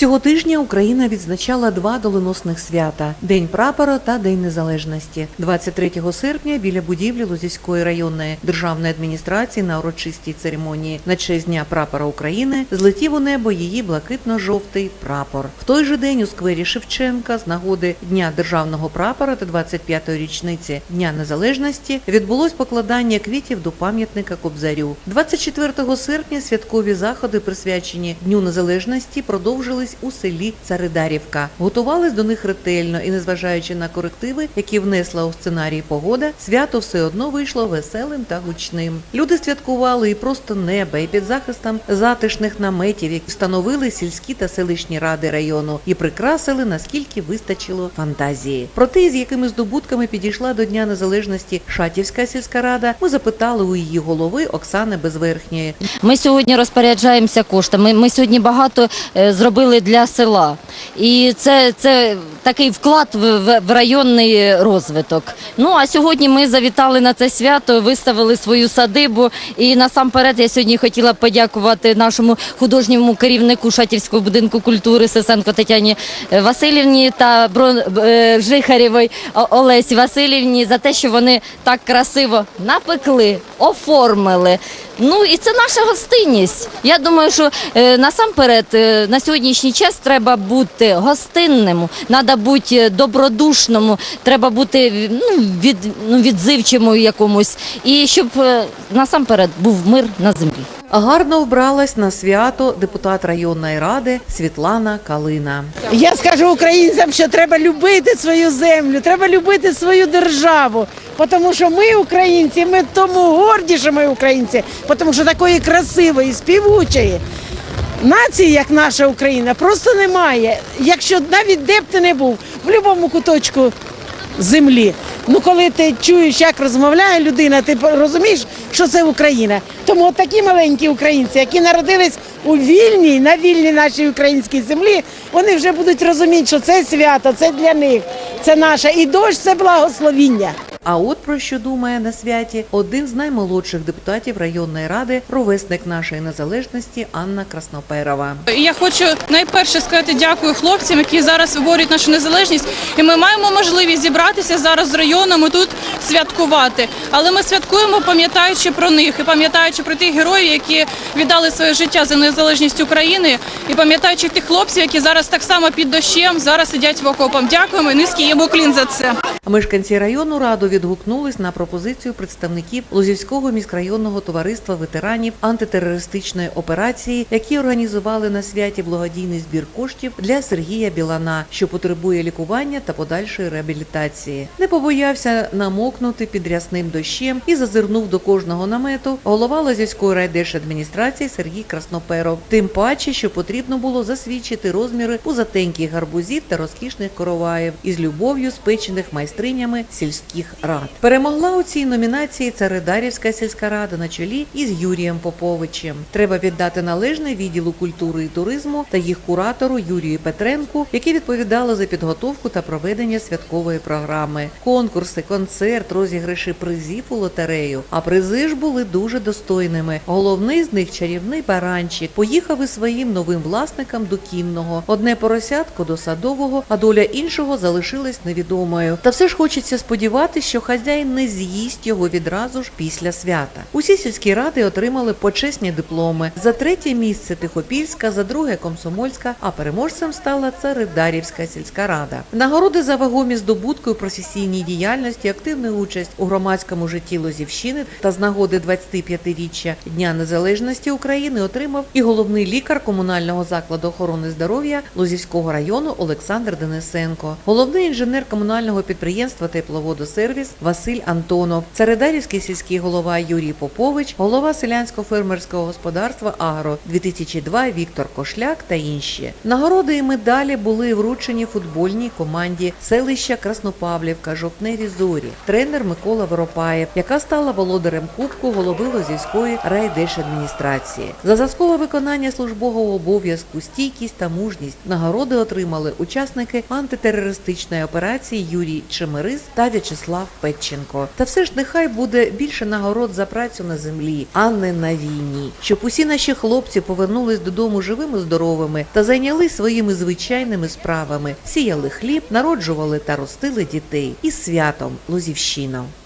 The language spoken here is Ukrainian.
Цього тижня Україна відзначала два доленосних свята: День прапора та День Незалежності. 23 серпня біля будівлі Лозівської районної державної адміністрації на урочистій церемонії на честь Дня прапора України злетів у небо її блакитно-жовтий прапор. В той же день у сквері Шевченка з нагоди Дня державного прапора та 25-ї річниці Дня Незалежності відбулось покладання квітів до пам'ятника Кобзарю. 24 серпня святкові заходи, присвячені Дню Незалежності, продовжились у селі Царидарівка. Готувались до них ретельно і, незважаючи на корективи, які внесла у сценарій погода, свято все одно вийшло веселим та гучним. Люди святкували і просто неба, і під захистом затишних наметів, які встановили сільські та селищні ради району, і прикрасили наскільки вистачило фантазії. Про те, з якими здобутками підійшла до Дня Незалежності Шатівська сільська рада, ми запитали у її голови Оксани Безверхньої. Ми сьогодні розпоряджаємося коштами. Ми сьогодні багато е, зробили для села. І це, це такий вклад в, в, в районний розвиток. Ну а сьогодні ми завітали на це свято, виставили свою садибу. І насамперед я сьогодні хотіла подякувати нашому художньому керівнику Шатівського будинку культури Сесенко Тетяні е, Васильівні та Брон е, Жихарєвої Олесі Васильівні за те, що вони так красиво напекли, оформили. Ну і це наша гостинність. Я думаю, що е, насамперед е, на сьогоднішній час треба бути гостинним, треба бути добродушному, треба бути ну, від, ну, відзивчому якомусь, і щоб е, насамперед був мир на землі. Гарно вбралась на свято депутат районної ради Світлана Калина. Я скажу українцям, що треба любити свою землю, треба любити свою державу. Тому що ми, українці, ми тому горді, що ми українці, тому що такої красивої, співучої нації, як наша Україна, просто немає. Якщо навіть де б ти не був, в будь-якому куточку землі. Ну, коли ти чуєш, як розмовляє людина, ти розумієш, що це Україна. Тому от такі маленькі українці, які народились у вільній, на вільній нашій українській землі, вони вже будуть розуміти, що це свято, це для них, це наше. І дощ це благословіння. А от про що думає на святі один з наймолодших депутатів районної ради, ровесник нашої незалежності Анна Красноперова. Я хочу найперше сказати дякую хлопцям, які зараз виборюють нашу незалежність. І ми маємо можливість зібратися зараз з районом і тут святкувати. Але ми святкуємо, пам'ятаючи про них і пам'ятаючи про тих героїв, які віддали своє життя за незалежність України, і пам'ятаючи тих хлопців, які зараз так само під дощем зараз сидять в окопах. Дякуємо і низький їм уклін за це. Мешканці району раду відгукнулись на пропозицію представників Лозівського міськрайонного товариства ветеранів антитерористичної операції, які організували на святі благодійний збір коштів для Сергія Білана, що потребує лікування та подальшої реабілітації. Не побоявся намокнути під рясним дощем і зазирнув до кожного намету голова Лозівської райдержадміністрації Сергій Красноперов. Тим паче, що потрібно було засвідчити розміри пузатеньких гарбузів та розкішних короваїв із любов'ю спечених майстринями сільських рад. Перемогла у цій номінації Царидарівська сільська рада на чолі із Юрієм Поповичем. Треба віддати належне відділу культури і туризму та їх куратору Юрію Петренку, які відповідали за підготовку та проведення святкової програми. Конкурси, концерт, розіграші призів у лотерею. А призи ж були дуже достойними. Головний з них чарівний баранчик. Поїхав із своїм новим власником до кінного. Одне поросятко до садового, а доля іншого залишилась невідомою. Та все ж хочеться сподіватися, що хазяїн не з'їсть його відразу ж після свята. Усі сільські ради отримали почесні дипломи. За третє місце Тихопільська, за друге Комсомольська, а переможцем стала Царидарівська сільська рада. Нагороди за вагомі здобутки у професійній діяльності, активну участь у громадському житті Лозівщини та з нагоди 25-річчя Дня Незалежності України отримав і головний лікар комунального закладу охорони здоров'я Лозівського району Олександр Денисенко, головний інженер комунального підприємства Тепловодосервіс Василь Антонов, Царидарівський сільський голова Юрій Попович, голова селянського фермерського господарства Агро 2002 Віктор Кошляк та інші. Нагороди і медалі були вручені футбольній команді селища Краснопавлівка, жовтневі зорі, тренер Микола Воропаєв, яка стала володарем Кубку голови Лозівської райдержадміністрації. За заскове виконання службового обов'язку, стійкість та мужність нагороди отримали учасники антитерористичної операції Юрій Чемерис та В'ячеслав Петченко. Та все ж нехай буде більше нагород за працю на землі, а не на війні. Щоб усі наші хлопці повернулись додому живими, здоровими та зайняли своїми звичайними справами, сіяли хліб, народжували та ростили дітей. Із святом Лозівщина.